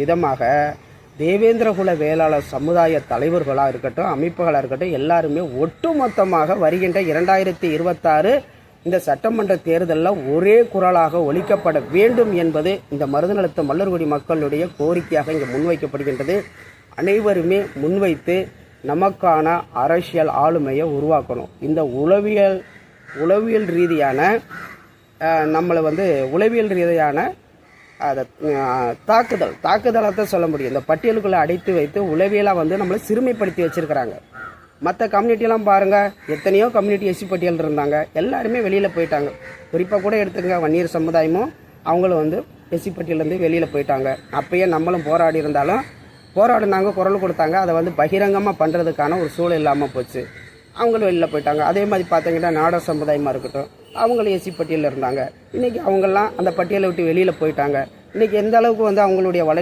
விதமாக தேவேந்திரகுல வேளாளர் சமுதாய தலைவர்களாக இருக்கட்டும் அமைப்புகளாக இருக்கட்டும் எல்லாருமே ஒட்டுமொத்தமாக வருகின்ற இரண்டாயிரத்தி இருபத்தாறு இந்த சட்டமன்ற தேர்தலில் ஒரே குரலாக ஒழிக்கப்பட வேண்டும் என்பது இந்த மருதநலத்து மல்லர்குடி மக்களுடைய கோரிக்கையாக இங்கே முன்வைக்கப்படுகின்றது. அனைவருமே முன்வைத்து நமக்கான அரசியல் ஆளுமையை உருவாக்கணும். இந்த உளவியல் உளவியல் ரீதியான நம்மளை வந்து உளவியல் ரீதியான அதை தாக்குதல் தாக்குதலாக தான் சொல்ல முடியும். இந்த பட்டியலுக்குள்ளே அடைத்து வைத்து உளவியலாக வந்து நம்மளை சிறுமைப்படுத்தி வச்சுருக்கிறாங்க. மற்ற கம்யூனிட்டிலாம் பாருங்கள் எத்தனையோ கம்யூனிட்டி எஸ்சி பட்டியல் இருந்தாங்க. எல்லாருமே வெளியில் போயிட்டாங்க. குறிப்பாக கூட எடுத்துக்கங்க வன்னியர் சமுதாயமும் அவங்களும் வந்து எஸ்சி பட்டியலேருந்து வெளியில் போயிட்டாங்க. அப்பயே நம்மளும் போராடி இருந்தாலும் போராடினாங்க குரல் கொடுத்தாங்க. அதை வந்து பகிரங்கமாக பண்ணுறதுக்கான ஒரு சூழல் இல்லாமல் போச்சு. அவங்களும் வெளியில் போயிட்டாங்க. அதே மாதிரி பார்த்தீங்கன்னா நாடக சமுதாயமாக இருக்கட்டும். அவங்களும் எஸ்சி பட்டியலில் இருந்தாங்க. இன்றைக்கி அவங்கெல்லாம் அந்த பட்டியலை விட்டு வெளியில் போயிட்டாங்க. இன்றைக்கி எந்த அளவுக்கு வந்து அவங்களுடைய வளர்ச்சி